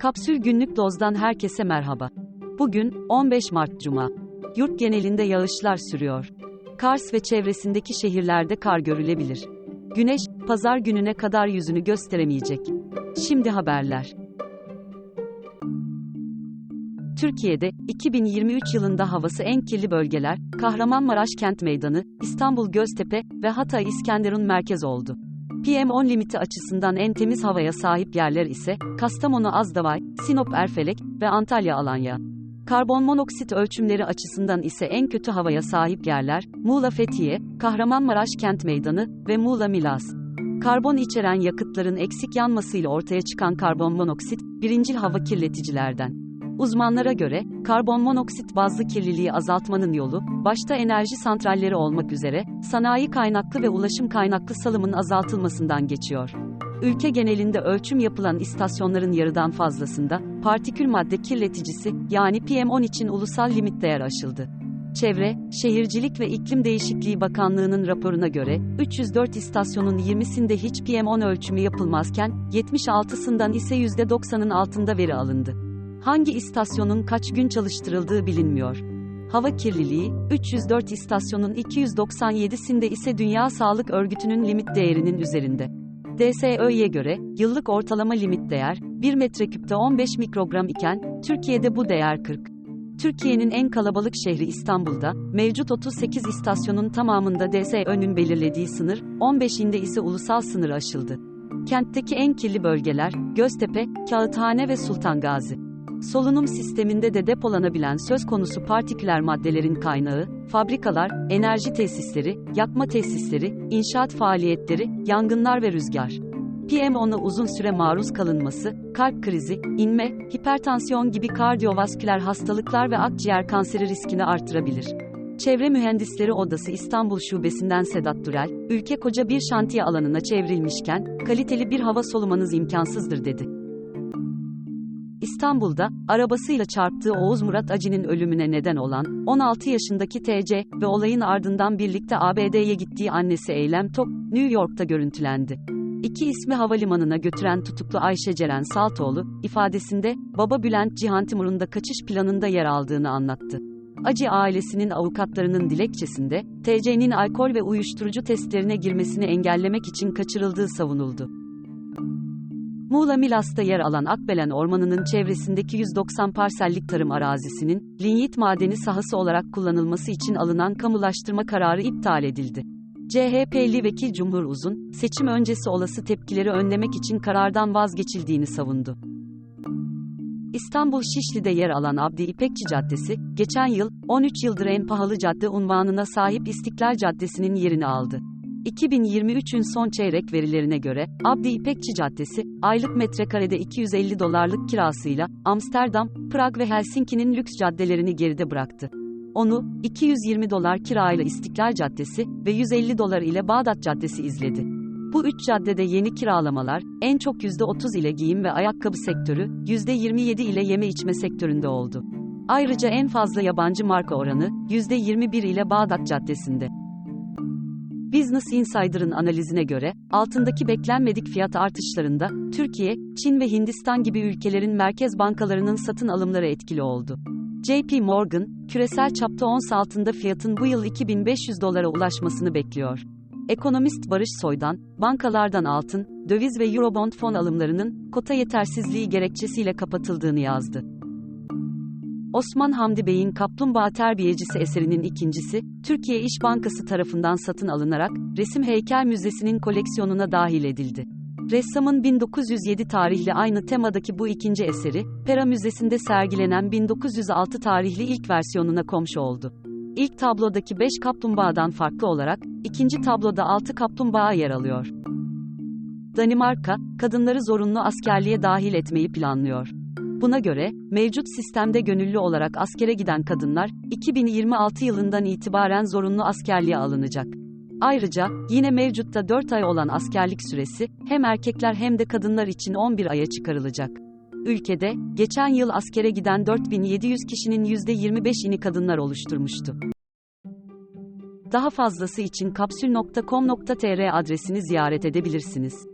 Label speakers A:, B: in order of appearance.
A: Kapsül Günlük Doz'dan herkese merhaba. Bugün 15 Mart Cuma. Yurt genelinde yağışlar sürüyor. Kars ve çevresindeki şehirlerde kar görülebilir. Güneş, pazar gününe kadar yüzünü gösteremeyecek. Şimdi haberler. Türkiye'de 2023 yılında havası en kirli bölgeler Kahramanmaraş Kent Meydanı, İstanbul Göztepe ve Hatay İskenderun merkez oldu. PM10 limiti açısından en temiz havaya sahip yerler ise Kastamonu Azdavay, Sinop Erfelek ve Antalya Alanya. Karbon monoksit ölçümleri açısından ise en kötü havaya sahip yerler Muğla Fethiye, Kahramanmaraş Kent Meydanı ve Muğla Milas. Karbon içeren yakıtların eksik yanmasıyla ortaya çıkan karbon monoksit, birincil hava kirleticilerden. Uzmanlara göre, karbon monoksit bazlı kirliliği azaltmanın yolu, başta enerji santralleri olmak üzere, sanayi kaynaklı ve ulaşım kaynaklı salımın azaltılmasından geçiyor. Ülke genelinde ölçüm yapılan istasyonların yarıdan fazlasında, partikül madde kirleticisi, yani PM10 için ulusal limit değer aşıldı. Çevre, Şehircilik ve İklim Değişikliği Bakanlığı'nın raporuna göre, 304 istasyonun 20'sinde hiç PM10 ölçümü yapılmazken, 76'sından ise %90'ın altında veri alındı. Hangi istasyonun kaç gün çalıştırıldığı bilinmiyor. Hava kirliliği, 304 istasyonun 297'sinde ise Dünya Sağlık Örgütü'nün limit değerinin üzerinde. DSÖ'ye göre, yıllık ortalama limit değer, 1 metreküpte 15 mikrogram iken, Türkiye'de bu değer 40. Türkiye'nin en kalabalık şehri İstanbul'da, mevcut 38 istasyonun tamamında DSÖ'nün belirlediği sınır, 15'inde ise ulusal sınır aşıldı. Kentteki en kirli bölgeler, Göztepe, Kağıthane ve Sultan Gazi. Solunum sisteminde de depolanabilen söz konusu partiküler maddelerin kaynağı, fabrikalar, enerji tesisleri, yakma tesisleri, inşaat faaliyetleri, yangınlar ve rüzgar. PM10'a uzun süre maruz kalınması, kalp krizi, inme, hipertansiyon gibi kardiyovasküler hastalıklar ve akciğer kanseri riskini artırabilir. Çevre Mühendisleri Odası İstanbul Şubesi'nden Sedat Durel, ülke koca bir şantiye alanına çevrilmişken, kaliteli bir hava solumanız imkansızdır dedi. İstanbul'da, arabasıyla çarptığı Oğuz Murat Acı'nın ölümüne neden olan, 16 yaşındaki TC ve olayın ardından birlikte ABD'ye gittiği annesi Eylem Tok, New York'ta görüntülendi. İki ismi havalimanına götüren tutuklu Ayşe Ceren Saltoğlu, ifadesinde, baba Bülent Cihan Timur'un da kaçış planında yer aldığını anlattı. Acı ailesinin avukatlarının dilekçesinde, TC'nin alkol ve uyuşturucu testlerine girmesini engellemek için kaçırıldığı savunuldu. Muğla Milas'ta yer alan Akbelen Ormanı'nın çevresindeki 190 parsellik tarım arazisinin, linyit madeni sahası olarak kullanılması için alınan kamulaştırma kararı iptal edildi. CHP'li vekil Cumhur Uzun, seçim öncesi olası tepkileri önlemek için karardan vazgeçildiğini savundu. İstanbul Şişli'de yer alan Abdi İpekçi Caddesi, geçen yıl, 13 yıldır en pahalı cadde unvanına sahip İstiklal Caddesi'nin yerini aldı. 2023'ün son çeyrek verilerine göre, Abdi İpekçi Caddesi, aylık metrekarede 250 dolarlık kirasıyla, Amsterdam, Prag ve Helsinki'nin lüks caddelerini geride bıraktı. Onu, 220 dolar kirayla İstiklal Caddesi ve 150 dolar ile Bağdat Caddesi izledi. Bu üç caddede yeni kiralamalar, en çok %30 ile giyim ve ayakkabı sektörü, %27 ile yeme içme sektöründe oldu. Ayrıca en fazla yabancı marka oranı, %21 ile Bağdat Caddesi'nde. Business Insider'ın analizine göre, altındaki beklenmedik fiyat artışlarında, Türkiye, Çin ve Hindistan gibi ülkelerin merkez bankalarının satın alımları etkili oldu. JP Morgan, küresel çapta ons altında fiyatın bu yıl 2500 dolara ulaşmasını bekliyor. Ekonomist Barış Soydan, bankalardan altın, döviz ve Eurobond fon alımlarının, kota yetersizliği gerekçesiyle kapatıldığını yazdı. Osman Hamdi Bey'in Kaplumbağa Terbiyecisi eserinin ikincisi, Türkiye İş Bankası tarafından satın alınarak, Resim Heykel Müzesi'nin koleksiyonuna dahil edildi. Ressamın 1907 tarihli aynı temadaki bu ikinci eseri, Pera Müzesi'nde sergilenen 1906 tarihli ilk versiyonuna komşu oldu. İlk tablodaki 5 kaplumbağadan farklı olarak, ikinci tabloda 6 kaplumbağa yer alıyor. Danimarka, kadınları zorunlu askerliğe dahil etmeyi planlıyor. Buna göre, mevcut sistemde gönüllü olarak askere giden kadınlar, 2026 yılından itibaren zorunlu askerliğe alınacak. Ayrıca, yine mevcutta 4 ay olan askerlik süresi, hem erkekler hem de kadınlar için 11 aya çıkarılacak. Ülkede, geçen yıl askere giden 4700 kişinin %25'ini kadınlar oluşturmuştu. Daha fazlası için kapsül.com.tr adresini ziyaret edebilirsiniz.